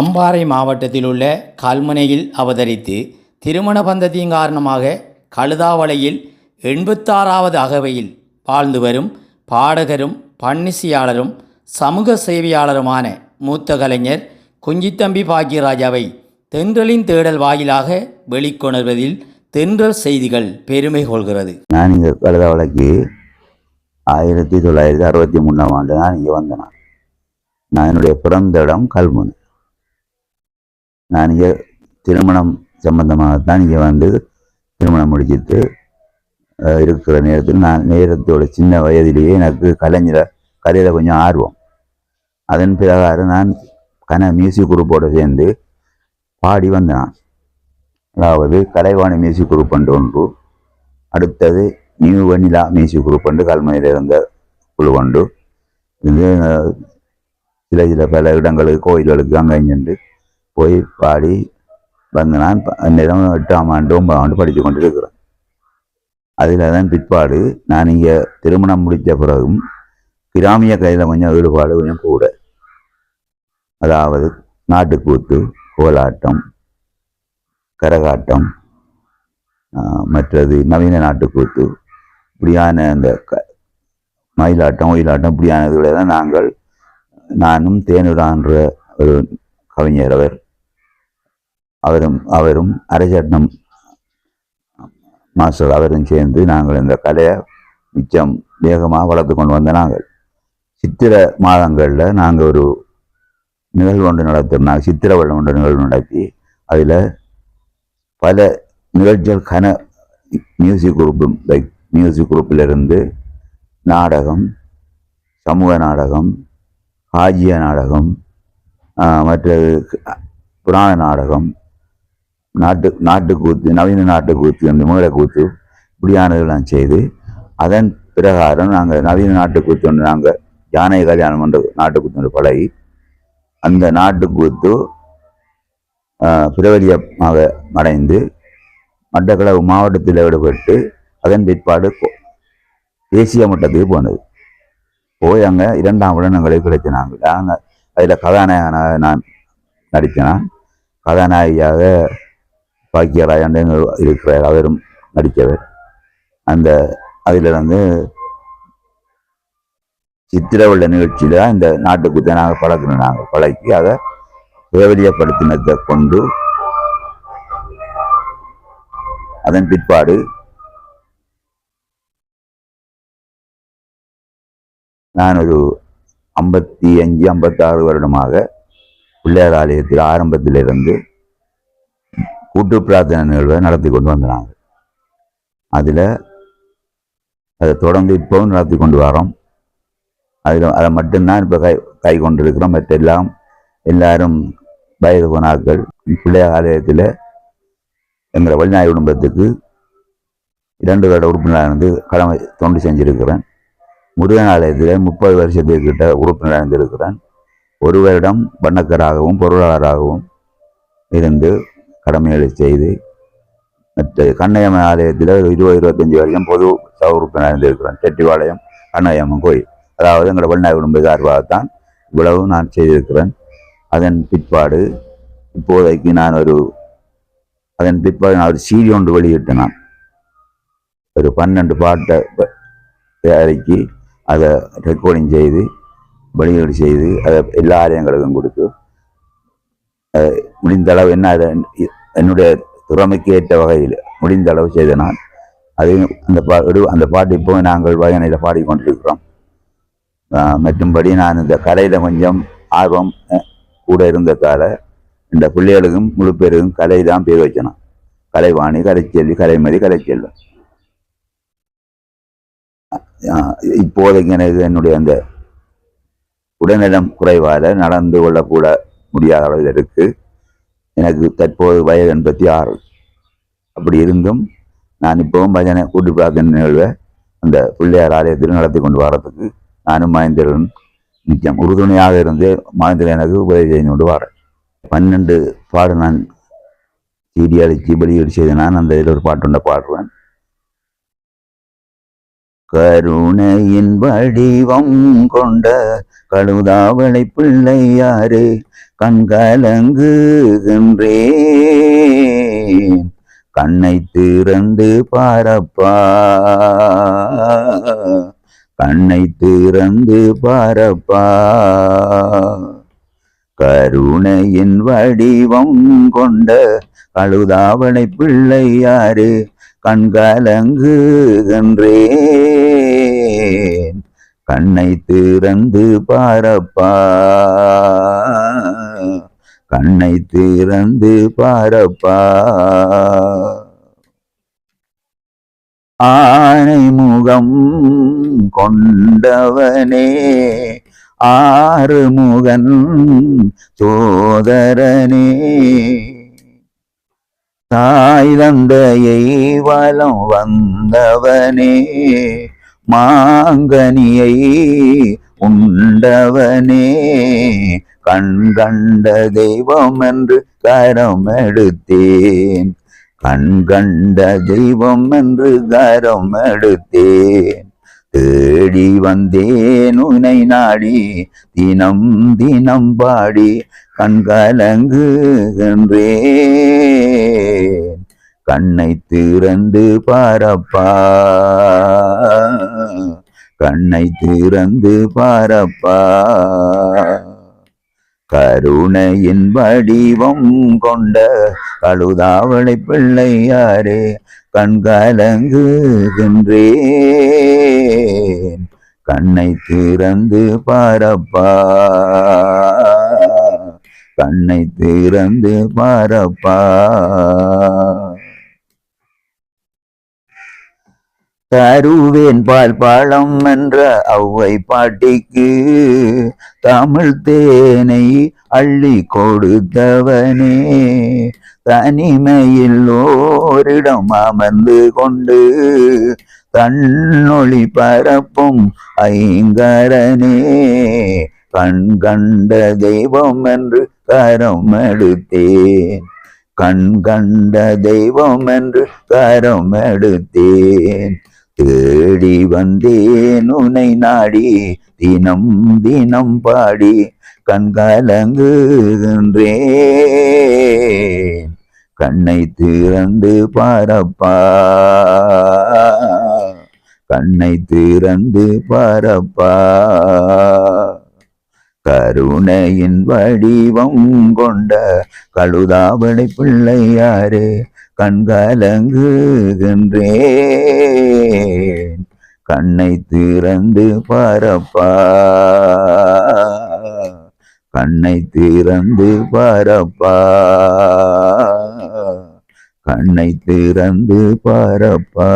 அம்பாறை மாவட்டத்தில் உள்ள கல்முனையில் அவதரித்து திருமண பந்தத்தின் காரணமாக கழுதாவளையில் எண்பத்தாறாவது அகவையில் வாழ்ந்து வரும் பாடகரும் பன்னிசையாளரும் சமூக சேவையாளருமான மூத்த கலைஞர் குஞ்சித்தம்பி பாக்கியராஜாவை தென்றலின் தேடல் வாயிலாக வெளிக்கொணர்வதில் தென்றல் செய்திகள் பெருமை கொள்கிறது நான் இங்கே கழுதாவளைக்கு ஆயிரத்தி தொள்ளாயிரத்தி அறுபத்தி மூணாம் ஆண்டு நான் இங்கே வந்தேன் நான். நான் என்னுடைய பிறந்த இடம் கல்முனை நான் இங்கே திருமணம் சம்பந்தமாகத்தான் இங்கே வந்து திருமணம் முடிச்சிட்டு இருக்கிற நேரத்தில் நான் நேரத்தோட சின்ன வயதிலேயே எனக்கு கலைஞர கலையில் கொஞ்சம் ஆர்வம். அதன் பிரகாரம் நான் கன மியூசிக் குரூப்போடு சேர்ந்து பாடி வந்தேன். அதாவது கலைவாணி மியூசிக் குரூப் என்று ஒன்று அடுத்தது நியூ வெண்ணிலா மியூசிக் குரூப் என்று கல்முனையில் இருந்த குழு கொண்டு இது சில சில பல இடங்களுக்கு கோயில்களுக்கு அங்கே சென்று போய் பாடி வந்து நான் நிலம் எட்டாம் ஆண்டு ஒன்பதாம் ஆண்டு படித்து கொண்டிருக்கிறேன். அதில் தான் பிற்பாடு நான் இங்கே திருமணம் முடித்த பிறகும் கிராமிய கையில் கொஞ்சம் ஈடுபாடு கொஞ்சம் கூட. அதாவது நாட்டுக்கூத்து கோலாட்டம் கரகாட்டம் மற்றது நவீன நாட்டுக்கூத்து இப்படியான அந்த க மயிலாட்டம் ஒயிலாட்டம் இப்படியான இதில் தான் நாங்கள் நானும் தேனுடான்ற ஒரு கவிஞர் அவர் அவரும் அவரும் அரசட்னம் மாஸ்டர் அவரும் சேர்ந்து நாங்கள் இந்த கலையை மிச்சம் வேகமாக வளர்த்து கொண்டு வந்த நாங்கள். சித்திர மாதங்களில் நாங்கள் ஒரு நிகழ்வு ஒன்று நடத்தினாங்க சித்திர வள்ளம் ஒன்று நிகழ்வு நடத்தி அதில் பல நிகழ்ச்சிகள் கன மியூசிக் குரூப்பும் லைக் மியூசிக் குரூப்பிலிருந்து நாடகம் சமூக நாடகம் காஜிய நாடகம் மற்றது புராண நாடகம் நாட்டு நாட்டுக்கூத்து நவீன நாட்டுக்கூத்து அந்த மூலக்கூத்து இப்படியானதெல்லாம் செய்து அதன் பிரகாரம் நாங்கள் நவீன நாட்டுக்கூத்து ஒன்று நாங்கள் யானை கல்யாணம் என்ற நாட்டுக்கூத்து ஒன்று பழகி அந்த நாட்டுக்கூத்து பிரபலியமாக அடைந்து மட்டக்களவு மாவட்டத்தில் விடுபட்டு அதன் பிற்பாடு தேசிய மட்டத்துக்கு போனது. போய் அங்கே இரண்டாம் இடம் எங்களுக்கு கிடைச்சினாங்க நாங்கள் அதில் கதாநாயகனாக நான் நடித்தேன்? கதாநாயகியாக பாக்கியராஜன் இருக்கிறார். அவரும் நடித்தவர். அந்த அதில் வந்து சித்திரவுள்ள நிகழ்ச்சியில் இந்த நாட்டுக்குத்தை நாங்கள் பழக்கணும் நாங்கள். பழக்கி அதை பிரபலியப்படுத்தினத்தை கொண்டு அதன் பிற்பாடு நான் ஒரு ஐம்பத்தி அஞ்சு ஐம்பத்தாறு வருடமாக பிள்ளையார் ஆலயத்தில் ஆரம்பத்திலிருந்து கூட்டு பிரார்த்தனை நிகழ்வை நடத்தி கொண்டு வந்தாங்க அதில் அதை தொடர்ந்து இப்போவும் நடத்தி கொண்டு வரோம். அதில் அதை மட்டும்தான் இப்போ கை கை கொண்டிருக்கிறோம். மற்றெல்லாம் எல்லாரும் வயது போனாக்கள் பிள்ளையார் ஆலயத்தில் எங்களை வெளிநாடு குடும்பத்துக்கு இரண்டு வருட உறுப்பினராக இருந்து கடமை தொண்டு செஞ்சுருக்கிறேன். முருகன் ஆலயத்தில் முப்பது வருஷத்துக்கு கிட்ட உறுப்பினராக இருந்திருக்கிறேன் ஒரு வருடம் வண்ணக்கராகவும் பொருளாளராகவும் இருந்து கடமைகளை செய்து மற்ற கண்ணையம்மன் ஆலயத்தில் ஒரு இருபது இருபத்தஞ்சி வருஷம் பொது சபை உறுப்பினராக இருந்திருக்கிறேன் செட்டிவாளையம் கண்ணையம்மன் கோயில். அதாவது எங்களோட வெளிநாடு குடும்ப சார்பாகத்தான் இவ்வளவு நான் செய்திருக்கிறேன். அதன் பிற்பாடு இப்போதைக்கு நான் ஒரு அதன் பிற்பாடு நான் ஒரு சீடி ஒன்று வெளியிட்டேன். நான் ஒரு பன்னெண்டு பாட்டை ப- அதை ரெக்கார்டிங் செய்து வெளியீடு செய்து அதை எல்லா ஆலயங்களுக்கும் கொடுத்து முடிந்தளவு முடிந்த அளவு என்ன அதை என்னுடைய திறமைக்கு ஏற்ற வகையில் முடிந்த அளவு செய்த நான் அது அந்த பா இடு- அந்த பாட்டு இப்போ நாங்கள் வயனையில் பாடிக்கொண்டிருக்கிறோம். மற்றும்படி நான் இந்த கலையில் கொஞ்சம் ஆர்வம் கூட கூட இருந்ததால் இந்த பிள்ளைகளுக்கும் முழு பேருக்கும் கலை தான் பேர் வச்சணும் கலைவாணி கலைச்செல்வி கலைமதி கலைச்செல்வன். இப்போதைக்கு எனக்கு என்னுடைய அந்த உடல்நலம் குறைவால் நடந்து கொள்ளக்கூட முடியாத அளவில் இருக்கு. எனக்கு தற்போது வயது எண்பத்தி ஆறு. அப்படி இருந்தும் நான் இப்போவும் பஜனை கூட்டு பிரார்த்தனை நிகழ்வை அந்த பிள்ளையார் ஆலயத்தில் நடத்தி கொண்டு வர்றதுக்கு நானும் மகேந்திரன் நிச்சயம் உறுதுணையாக இருந்து மகேந்திரன் எனக்கு உதவி செய்து கொண்டு வரேன். பன்னெண்டு பாடு நான் சீடி அடித்து வெளியீடு செய்து நான் அந்த இதில் ஒரு பாட்டு பாடுவேன். கருணையின் வடிவம் கொண்ட கழுதாவளை பிள்ளையாறு கண்கலங்குகின்றேன் கண்ணை திறந்து பாரப்பா. கண்ணை திறந்து பாரப்பா. கருணையின் வடிவம் கொண்ட கழுதாவளை பிள்ளையாறு கண்கலங்குகின்றேன் கண்ணை திறந்து பாரப்பா. கண்ணை திறந்து பாரப்பா. ஆனை முகம் கொண்டவனே ஆறுமுகன் சோதரனே. தாய் தந்தையை வலம் வந்தவனே மாங்கனியை உண்டவனே. கண் கண்ட தெய்வம் என்று கரம் எடுத்தேன் கண் கண்ட தெய்வம் என்று கரம் எடுத்தேன் தேடி வந்தேன் உனை நாடி தினம் தினம் பாடி கண்கலங்குகின்றேன் கண்ணை திறந்து பாரப்பா. கண்ணை திறந்து பாரப்பா. கருணையின் வடிவம் கொண்ட கழுதாவளை பிள்ளையாரே கண்கலங்குகின்றேன் கண்ணை திறந்து பாரப்பா. கண்ணை திறந்து பாரப்பா. தருவேன் பால் பழம் என்ற அவ்வை பாட்டிக்கு தமிழ் தேனை அள்ளி கொடுத்தவனே. தனிமையில் ஓரிடம் அமர்ந்து கொண்டு தன்னொளி பரப்பும் ஐங்கரனே. கண் கண்ட தெய்வம் என்று கரம் எடுத்தேன். கண் கண்ட தெய்வம் என்று கரம் எடுத்தேன். தேடி வந்தேன் உனை நாடி. தினம் தினம் பாடி கண்கலங்குகின்றேன் கண்ணை திறந்து பாரப்பா. கண்ணை திறந்து பாரப்பா. கருணையின் வடிவம் கொண்ட கழுதாவளை பிள்ளையாரே. கண்கலங்குகின்றேன். கண்ணை திறந்து பரப்பா. கண்ணை திறந்து பரப்பா. கண்ணை திறந்து பரப்பா.